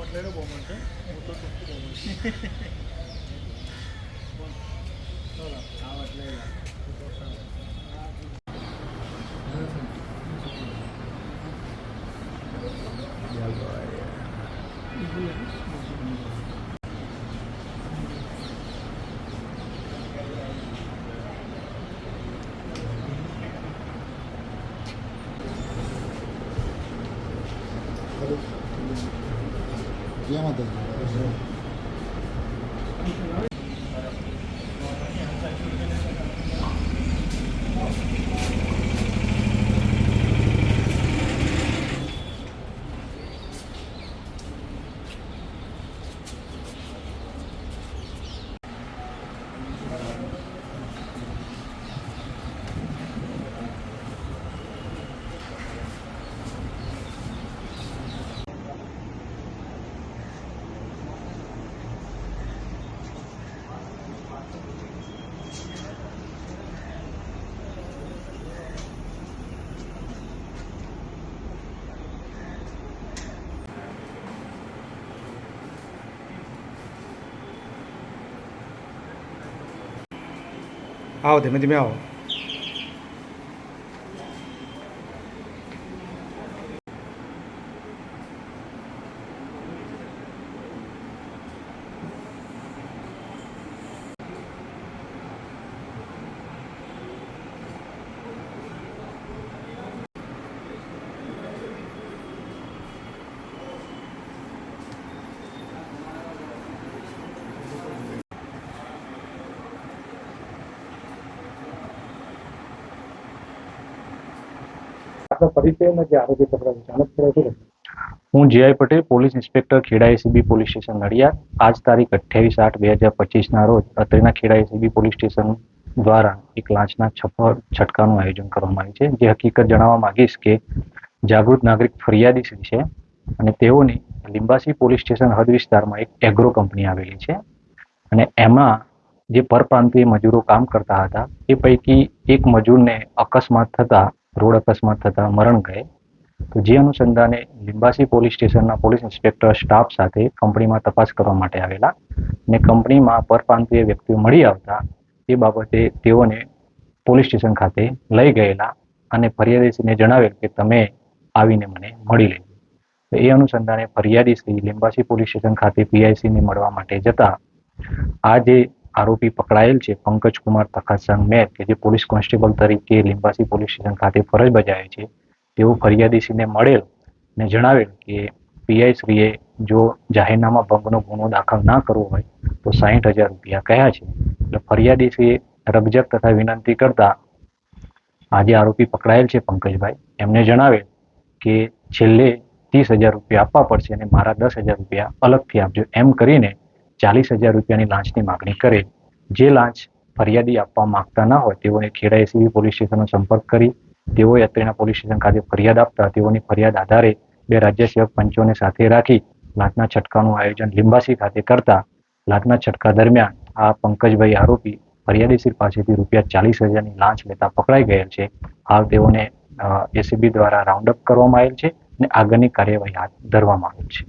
అట్లనే పోమంటే మొత్తం తొక్కు పోమంటే అవట్లేదా 山田に。好，对不对嘛？આવો પરિચય જે આરોપી પકડાયું થોડો શું હું GI Patel, police inspector, Kheda ACB police station Nadiad. આજ તારીખ અઠ્યાવીસ આઠ બે હજાર પચીસના રોજ અત્રેના ખેડા એસીબી પોલીસ સ્ટેશન દ્વારા એક લાંચના છપ્પર છટકાનું આયોજન કરવામાં આવ્યું છે. જે હકીકત જણાવવા માંગીશ કે જાગૃત નાગરિક ફરિયાદી શ્રી છે અને તેઓની લિંબાસી પોલીસ સ્ટેશન હદ વિસ્તારમાં એક એગ્રો કંપની આવેલી છે. અને એમાં જે પરપ્રાંતીય મજૂરો કામ કરતા હતા, એ પૈકી એક મજૂરને અકસ્માત થતા રોડ અકસ્માત થતા મરણ ગયે. તો જે અનુસંધાને લિંબાસી પોલીસ સ્ટેશનના પોલીસ ઇન્સ્પેક્ટર સ્ટાફ સાથે કંપનીમાં તપાસ કરવા માટે આવેલા અને કંપનીમાં પરપ્રાંતીય વ્યક્તિઓ મળી આવતા તે બાબતે તેઓને પોલીસ સ્ટેશન ખાતે લઈ ગયેલા અને ફરિયાદીશ્રીને જણાવેલ કે તમે આવીને મને મળી લેજો. તો એ અનુસંધાને ફરિયાદીશ્રી લિંબાસી પોલીસ સ્ટેશન ખાતે પીઆઈસીને મળવા માટે જતા આ જે આરોપી પકડાયેલ છે. પંકજ કુમાર તખાસંગ મેર, કે જે પોલીસ કોન્સ્ટેબલ તરીકે લિંબાસી પોલીસ સ્ટેશન ખાતે ફરજ બજાવે છે. તેઓ ફરિયાદીશ્રીને મળેલ ને જણાવેલ કે પીઆઈ શ્રીએ જો જાહેરનામા ભંગનો ગુનો દાખલ ના કરવો હોય તો સાહીઠ હજાર રૂપિયા કયા છે. એટલે ફરિયાદીશ્રીએ રકજક તથા વિનંતી કરતા આજે આરોપી પકડાયેલ છે પંકજભાઈ. એમને જણાવેલ કે છેલ્લે ત્રીસ હજાર રૂપિયા આપવા પડશે અને મારા દસ હજાર રૂપિયા અલગથી આપજો. એમ કરીને ચાલીસ હજાર રૂપિયાની લાંચની માગણી કરે. જે લાંચ ફરિયાદી આપવા માંગતા ન હોય તેઓને ખેડા એસીબી પોલીસ સ્ટેશનનો સંપર્ક કરી. તેઓએ અત્રેના પોલીસ સ્ટેશન ખાતે ફરિયાદ આપતા તેઓની ફરિયાદ આધારે બે રાજ્ય સેવક પંચોને સાથે રાખી લાંચના છટકાનું આયોજન લિંબાસી ખાતે કરતા. લાંચના છટકા દરમિયાન આ પંકજભાઈ આરોપી ફરિયાદીશ્રી પાસેથી રૂપિયા ચાલીસ હજારની લાંચ લેતા પકડાઈ ગયેલ છે. હાલ તેઓને એસીબી દ્વારા રાઉન્ડ અપ કરવામાં આવેલ છે અને આગળની કાર્યવાહી હાથ ધરવામાં આવેલ છે.